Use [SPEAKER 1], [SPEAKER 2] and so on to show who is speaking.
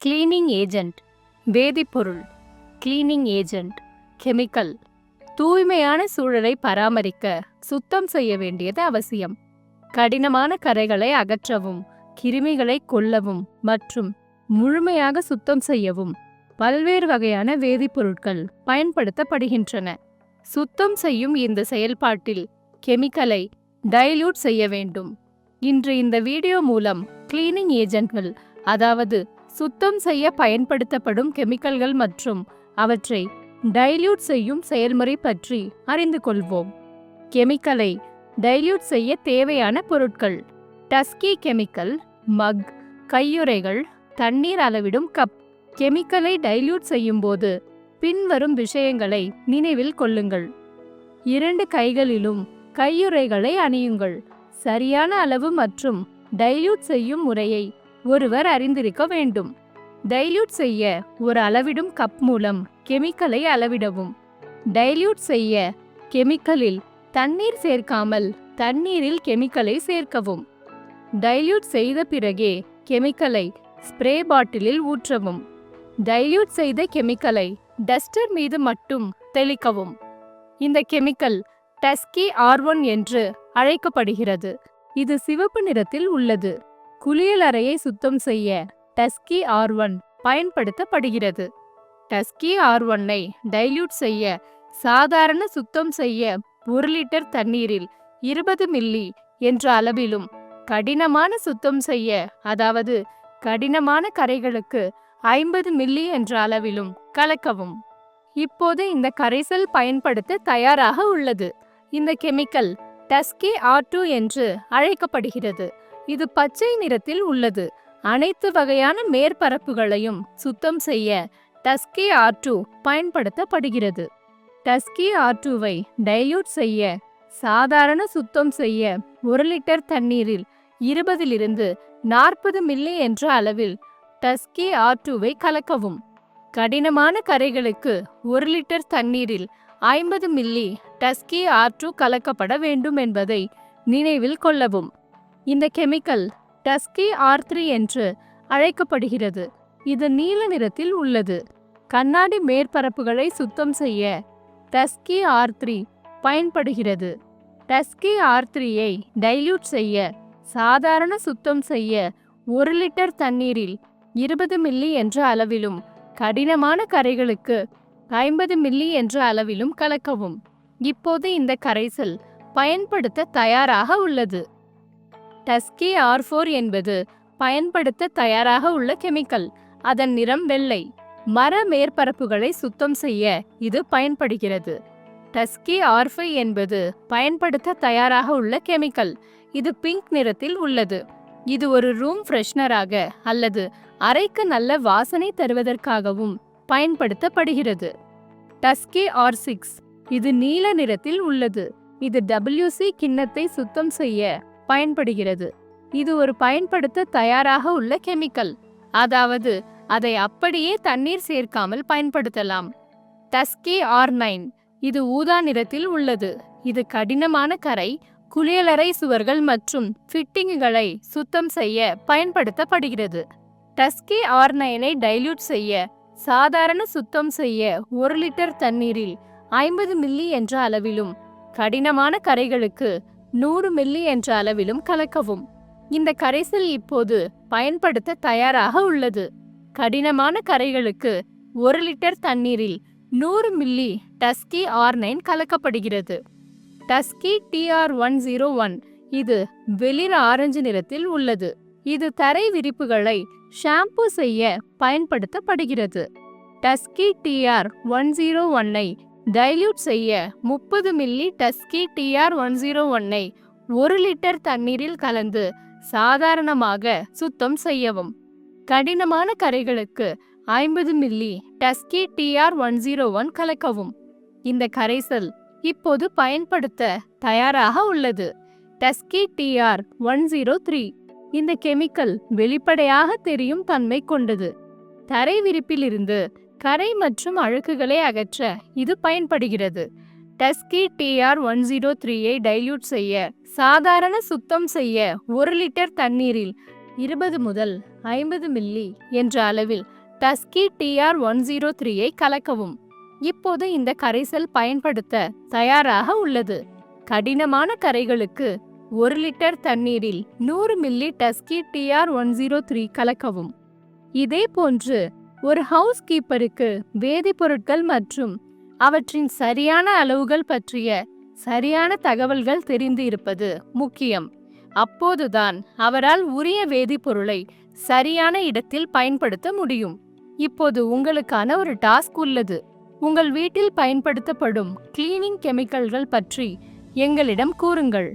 [SPEAKER 1] Cleaning agent வேதிப்பொருள். Cleaning agent chemical தூய்மையான சூழலை பராமரிக்க சுத்தம் செய்ய வேண்டியது அவசியம். கடினமான கரைகளை அகற்றவும் கிருமிகளை கொல்லவும் மற்றும் முழுமையாக சுத்தம் செய்யவும் பல்வேறு வகையான வேதிப்பொருட்கள் பயன்படுத்தப்படுகின்றன. சுத்தம் செய்யும் இந்த செயல்பாட்டில் கெமிக்கலை டைல்யூட் செய்ய வேண்டும். இன்று இந்த வீடியோ மூலம் கிளீனிங் ஏஜென்ட்கள் அதாவது சுத்தம் செய்ய பயன்படுத்தப்படும் கெமிக்கல்கள் மற்றும் அவற்றை டைல்யூட் செய்யும் செயல்முறை பற்றி அறிந்து கொள்வோம். கெமிக்கலை டைல்யூட் செய்ய தேவையான பொருட்கள். டஸ்கி கெமிக்கல் மக் கையுறைகள் தண்ணீர் அளவிடும் கப். கெமிக்கலை டைல்யூட் செய்யும்போது பின்வரும் விஷயங்களை நினைவில் கொள்ளுங்கள். இரண்டு கைகளிலும் கையுறைகளை அணியுங்கள். சரியான அளவு மற்றும் டைல்யூட் செய்யும் முறையை ஒருவர் அறிந்திருக்க வேண்டும். டைல்யூட் செய்ய ஒரு அளவிடும் கப் மூலம் கெமிக்கலை அளவிடவும். டைல்யூட் செய்ய கெமிக்கலில் தண்ணீர் சேர்க்காமல் தண்ணீரில் கெமிக்கலை சேர்க்கவும். டைல்யூட் செய்த பிறகே கெமிக்கலை ஸ்ப்ரே பாட்டிலில் ஊற்றவும். டைல்யூட் செய்த கெமிக்கலை டஸ்டர் மீது மட்டும் தெளிக்கவும். இந்த கெமிக்கல் டஸ்கி ஆர் ஒன் என்று அழைக்கப்படுகிறது. இது சிவப்பு நிறத்தில் உள்ளது. குளியலறையை சுத்தம் செய்ய டஸ்கி ஆர் ஒன் பயன்படுத்தப்படுகிறது. டஸ்கி ஆர் ஒன்னை டைல்யூட் செய்ய சாதாரண சுத்தம் செய்ய ஒரு லிட்டர் தண்ணீரில் இருபது மில்லி என்ற அளவிலும் கடினமான சுத்தம் செய்ய அதாவது கடினமான கரைகளுக்கு ஐம்பது மில்லி என்ற அளவிலும் கலக்கவும். இப்போது இந்த கரைசல் பயன்படுத்த தயாராக உள்ளது. இந்த கெமிக்கல் டஸ்கி ஆர் டூ என்று அழைக்கப்படுகிறது. இது பச்சை நிறத்தில் உள்ளது. அனைத்து வகையான மேற்பரப்புகளையும் சுத்தம் செய்ய டஸ்கி ஆர் டூ பயன்படுத்தப்படுகிறது. டஸ்கி ஆர் டூவை டைல்யூட் செய்ய சாதாரண சுத்தம் செய்ய ஒரு லிட்டர் தண்ணீரில் இருபதிலிருந்து நாற்பது மில்லி என்ற அளவில் டஸ்கி ஆர் டூவை கலக்கவும். கடினமான கரைகளுக்கு ஒரு லிட்டர் தண்ணீரில் ஐம்பது மில்லி டஸ்கி ஆர் டூ கலக்கப்பட வேண்டும் என்பதை நினைவில் கொள்ளவும். இந்த கெமிக்கல் டஸ்கி ஆர் த்ரீ என்று அழைக்கப்படுகிறது. இது நீல நிறத்தில் உள்ளது. கண்ணாடி மேற்பரப்புகளை சுத்தம் செய்ய டஸ்கி ஆர் த்ரீ பயன்படுகிறது. டஸ்கி ஆர் த்ரீயை டைல்யூட் செய்ய சாதாரண சுத்தம் செய்ய ஒரு லிட்டர் தண்ணீரில் இருபது மில்லி என்ற அளவிலும் கடினமான கரைகளுக்கு ஐம்பது மில்லி என்ற அளவிலும் கலக்கவும். இப்போது இந்த கரைசல் பயன்படுத்த தயாராக உள்ளது. டஸ்கி ஆர் ஃபோர் என்பது பயன்படுத்த தயாராக உள்ள கெமிக்கல். அதன் நிறம் வெள்ளை. மர மேற்பரப்புகளை சுத்தம் செய்ய இது பயன்படுகிறது. டஸ்கி ஆர் என்பது பயன்படுத்த தயாராக உள்ள கெமிக்கல். இது பிங்க் நிறத்தில் உள்ளது. இது ஒரு ரூம் ஃப்ரெஷ்னராக அல்லது அறைக்கு நல்ல வாசனை தருவதற்காகவும் பயன்படுத்தப்படுகிறது. டஸ்கி ஆர் சிக்ஸ் இது நீல நிறத்தில் உள்ளது. இது டபிள்யூசி கிண்ணத்தை சுத்தம் செய்ய பயன்படுகிறது. இது ஒரு பயன்படுத்த தயாராக உள்ள கெமிக்கல். அதாவது அதை அப்படியே தண்ணீர் சேர்க்காமல் பயன்படுத்தலாம். Taski R nine. இது ஊதா நிறத்தில் உள்ளது. இது கடினமான கரை குளியலறை சுவர்கள் மற்றும் ஃபிட்டிங்குகளை சுத்தம் செய்ய பயன்படுத்தப்படுகிறது. டஸ்கி ஆர் நைனை டைல்யூட் செய்ய சாதாரண சுத்தம் செய்ய ஒரு லிட்டர் தண்ணீரில் ஐம்பது மில்லி என்ற அளவிலும் கடினமான கரைகளுக்கு நூறு மில்லி என்ற அளவிலும் கலக்கவும். இந்த கரைசல் இப்போது பயன்படுத்த தயாராக உள்ளது. கடினமான கரைகளுக்கு ஒரு லிட்டர் தண்ணீரில் நூறு milli Taski R nine கலக்கப்படுகிறது. Taski TR one zero one இது வெளிர் ஆரஞ்சு நிறத்தில் உள்ளது. இது தரை விரிப்புகளை ஷாம்பு செய்ய பயன்படுத்தப்படுகிறது. டஸ்கி டிஆர் ஒன் ஜீரோ ஒன்னை டைல்யூட் செய்ய முப்பது milli Taski TR one zero ஒன்னை ஒரு லிட்டர் தண்ணீரில் கலந்து சாதாரணமாக சுத்தம் செய்யவும். கடினமான கரைகளுக்கு ஐம்பது milli Taski TR one zero one கலக்கவும். இந்த கரைசல் இப்போது பயன்படுத்த தயாராக உள்ளது. Taski TR one zero three இந்த கெமிக்கல் வெளிப்படையாக தெரியும் தன்மை கொண்டது. தரை விரிப்பிலிருந்து கரை மற்றும் அழுக்குகளை அகற்ற இது பயன்படுகிறது. டஸ்கி டிஆர் ஒன் ஜீரோ த்ரீயை டைல்யூட் செய்ய சாதாரண சுத்தம் செய்ய ஒரு லிட்டர் தண்ணீரில் இருபது முதல் ஐம்பது மில்லி என்ற அளவில் டஸ்கி டிஆர் ஒன் ஜீரோ த்ரீயை கலக்கவும். இப்போது இந்த கரைசல் பயன்படுத்த தயாராக உள்ளது. கடினமான கரைகளுக்கு ஒரு லிட்டர் தண்ணீரில் நூறு milli Taski TR one zero three கலக்கவும். இதே போன்று ஒரு ஹவுஸ் கீப்பருக்கு வேதிப்பொருட்கள் மற்றும் அவற்றின் சரியான அளவுகள் பற்றிய சரியான தகவல்கள் தெரிந்து இருப்பது முக்கியம். அப்போதுதான் அவரால் உரிய வேதிப்பொருளை சரியான இடத்தில் பயன்படுத்த முடியும். இப்போது உங்களுக்கான ஒரு டாஸ்க் உள்ளது. உங்கள் வீட்டில் பயன்படுத்தப்படும் கிளீனிங் கெமிக்கல்கள் பற்றி எங்களிடம் கூறுங்கள்.